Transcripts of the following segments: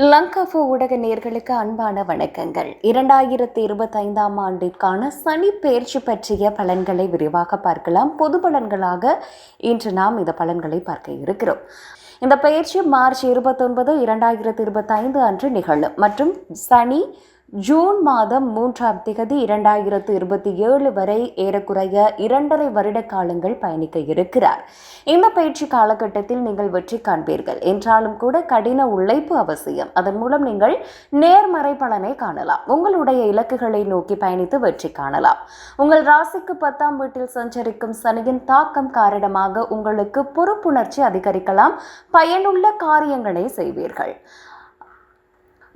லங்காஃபோ ஊடக நேர்களுக்கு அன்பான வணக்கங்கள். இரண்டாயிரத்தி இருபத்தைந்தாம் ஆண்டிற்கான சனி பயிற்சி பற்றிய பலன்களை விரிவாக பார்க்கலாம். பொது பலன்களாக இன்று நாம் இந்த பலன்களை பார்க்க இருக்கிறோம். இந்த பயிற்சி மார்ச் இருபத்தொன்பது இரண்டாயிரத்தி இருபத்தைந்து அன்று நிகழும். மற்றும் சனி ஜூன் மாதம் மூன்றாம் திகதி இரண்டாயிரத்து இருபத்தி ஏழு வரை ஏறக்குறைய இரண்டரை வருட காலங்கள் பயணிக்க இருக்கிறார். இந்த பயிற்சி காலகட்டத்தில் நீங்கள் வெற்றி காண்பீர்கள். என்றாலும் கூட கடின உழைப்பு அவசியம். அதன் மூலம் நீங்கள் நேர்மறை பலனை காணலாம். உங்களுடைய இலக்குகளை நோக்கி பயணித்து வெற்றி காணலாம். உங்கள் ராசிக்கு பத்தாம் வீட்டில் சஞ்சரிக்கும் சனியின் தாக்கம் காரணமாக உங்களுக்கு பொறுப்புணர்ச்சி அதிகரிக்கலாம். பயனுள்ள காரியங்களை செய்வீர்கள்.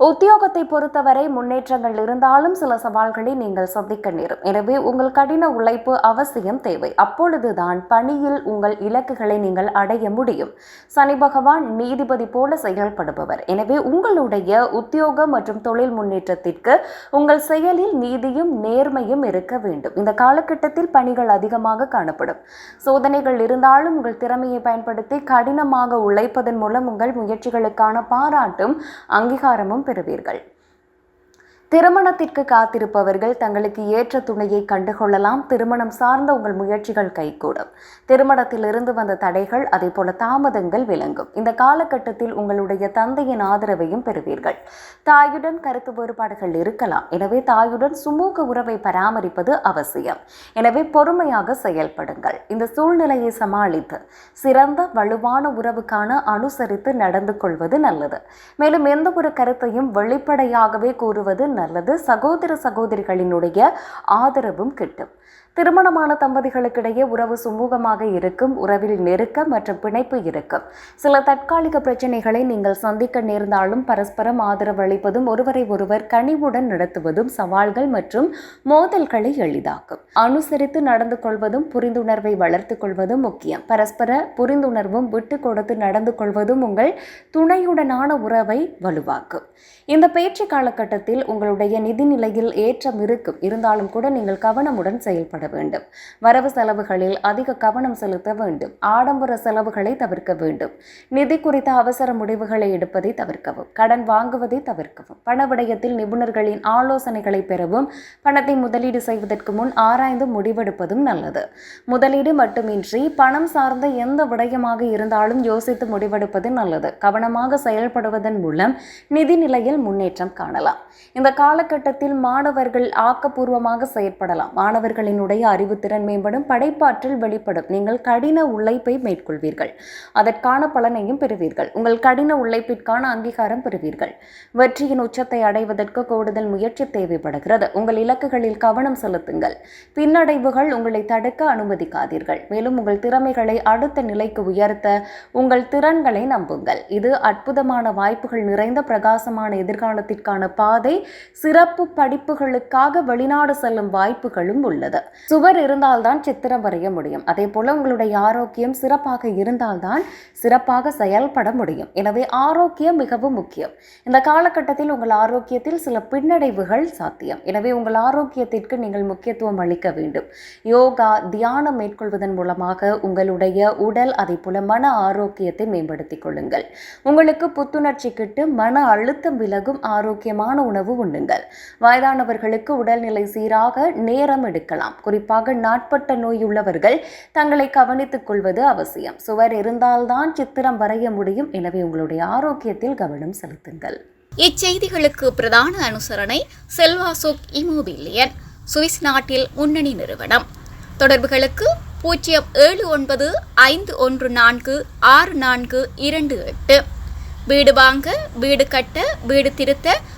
உத்தியோகத்தை பொறுத்தவரை முன்னேற்றங்கள் இருந்தாலும் சில சவால்களை நீங்கள் சந்திக்க நேரும். எனவே உங்கள் கடின உழைப்பு அவசியம் தேவை. அப்பொழுதுதான் பணியில் உங்கள் இலக்குகளை நீங்கள் அடைய முடியும். சனி பகவான் நீதிபதி போல செயல்படுபவர். எனவே உங்களுடைய உத்தியோகம் மற்றும் தொழில் முன்னேற்றத்திற்கு உங்கள் செயலில் நீதியும் நேர்மையும் இருக்க வேண்டும். இந்த காலகட்டத்தில் பணிகள் அதிகமாக காணப்படும். சோதனைகள் இருந்தாலும் உங்கள் திறமையை பயன்படுத்தி கடினமாக உழைப்பதன் மூலம் உங்கள் முயற்சிகளுக்கான பாராட்டும் அங்கீகாரமும் பெறுவீர்கள். திருமணத்திற்கு காத்திருப்பவர்கள் தங்களுக்கு ஏற்ற துணையை கண்டுகொள்ளலாம். திருமணம் சார்ந்த உங்கள் முயற்சிகள் கைகூடும். திருமணத்திலிருந்து வந்த தடைகள் அதே போல தாமதங்கள் விளங்கும். இந்த காலகட்டத்தில் உங்களுடைய தந்தையின் ஆதரவையும் பெறுவீர்கள். தாயுடன் கருத்து வேறுபாடுகள் இருக்கலாம். எனவே தாயுடன் சுமூக உறவை பராமரிப்பது அவசியம். எனவே பொறுமையாக செயல்படுங்கள். இந்த சூழ்நிலையை சமாளித்து சிறந்த வலுவான உறவுக்கான அனுசரித்து நடந்து கொள்வது நல்லது. மேலும் எந்த ஒரு கருத்தையும் வெளிப்படையாகவே கூறுவது நல்லது. சகோதர சகோதரிகளினுடைய ஆதரவும் கிட்டும். திருமணமான தம்பதிகளுக்கிடையே உறவு சுமூகமாக இருக்கும். உறவில் நெருக்கம் மற்றும் பிணைப்பு இருக்கும். சில தற்காலிக பிரச்சனைகளை நீங்கள் சந்திக்க நேர்ந்தாலும் பரஸ்பரம் ஆதரவு அளிப்பதும் ஒருவரை ஒருவர் கனிவுடன் நடத்துவதும் சவால்கள் மற்றும் மோதல்களை எளிதாக்கும். அனுசரித்து நடந்து கொள்வதும் புரிந்துணர்வை வளர்த்து கொள்வதும் முக்கியம். பரஸ்பர புரிந்துணர்வும் விட்டு கொடுத்து நடந்து கொள்வதும் உங்கள் துணையுடனான உறவை வலுவாக்கும். இந்த பயிற்சி காலகட்டத்தில் உங்கள் உங்களுடைய நிதி நிலையில் ஏற்றம் இருக்கும். இருந்தாலும் கூட நீங்கள் கவனமுடன் செயல்பட வேண்டும். வரவு செலவுகளில் அதிக கவனம் செலுத்த வேண்டும். ஆடம்பர செலவுகளை தவிர்க்க வேண்டும். நிதி குறித்த அவசர முடிவுகளை எடுப்பதை தவிர்க்கவும். கடன் வாங்குவதை தவிர்க்கவும். பண விடயத்தில் நிபுணர்களின் ஆலோசனைகளை பெறவும் பணத்தை முதலீடு செய்வதற்கு முன் ஆராய்ந்து முடிவெடுப்பதும் நல்லது. முதலீடு மட்டுமின்றி பணம் சார்ந்த எந்த விடயமாக இருந்தாலும் யோசித்து முடிவெடுப்பது நல்லது. கவனமாக செயல்படுவதன் மூலம் நிதி நிலையில் முன்னேற்றம் காணலாம். இந்த காலகட்டத்தில் மாணவர்கள் ஆக்கப்பூர்வமாக செயற்படலாம். மாணவர்களினுடைய அறிவுத்திறன் மேம்படும் படைப்பாற்றல் வெளிப்படும். நீங்கள் கடின உழைப்பை மேற்கொள்வீர்கள். அதற்கான பலனையும் பெறுவீர்கள். உங்கள் கடின உழைப்பிற்கான அங்கீகாரம் பெறுவீர்கள். வெற்றியின் உச்சத்தை அடைவதற்கு கூடுதல் முயற்சி தேவைப்படுகிறது. உங்கள் இலக்குகளில் கவனம் செலுத்துங்கள். பின்னடைவுகள் உங்களை தடுக்க அனுமதிக்காதீர்கள். மேலும் உங்கள் திறமைகளை அடுத்த நிலைக்கு உயர்த்த உங்கள் திறன்களை நம்புங்கள். இது அற்புதமான வாய்ப்புகள் நிறைந்த பிரகாசமான எதிர்காலத்திற்கான பாதை சிறப்பு படிப்புகளுக்காக வெளிநாடு செல்லும் வாய்ப்புகளும் உள்ளது. சுவர் இருந்தால்தான் சித்திரம் வரைய முடியும். அதே போல உங்களுடைய ஆரோக்கியம் சிறப்பாக இருந்தால்தான் சிறப்பாக செயல்பட முடியும். எனவே ஆரோக்கியம் மிகவும் முக்கியம். இந்த காலகட்டத்தில் உங்கள் ஆரோக்கியத்தில் சில பின்னடைவுகள் சாத்தியம். எனவே உங்கள் ஆரோக்கியத்திற்கு நீங்கள் முக்கியத்துவம் அளிக்க வேண்டும். யோகா தியானம் மேற்கொள்வதன் மூலமாக உங்களுடைய உடல் அதே போல மன ஆரோக்கியத்தை மேம்படுத்திக் கொள்ளுங்கள். உங்களுக்கு புத்துணர்ச்சி கிட்டு மன அழுத்தம் விலகும் ஆரோக்கியமான உணவு உண்டு உண்ணுங்கள் வயதானவர்களுக்கு உடல்நிலை சீராக நேரம் எடுக்கலாம். குறிப்பாக நாட்பட்ட நோயுள்ளவர்கள் தங்களை கவனித்துக் கொள்வது அவசியம். சுவர் இருந்தால்தான் சித்திரம் வரைய முடியும். எனவே உங்களுடைய ஆரோக்கியத்தில் கவனம் செலுத்துங்கள். இச்செய்திகளுக்கு பிரதான அனுசரணை செல்வாசோக் இமோபிலியன் சுவிஸ் நாட்டில் முன்னணி நிறுவனம். தொடர்புகளுக்கு பூஜ்ஜியம் ஏழு ஒன்பது ஐந்து ஒன்று நான்கு ஆறு நான்கு இரண்டு எட்டு. வீடு வாங்க வீடு கட்ட வீடு திருத்த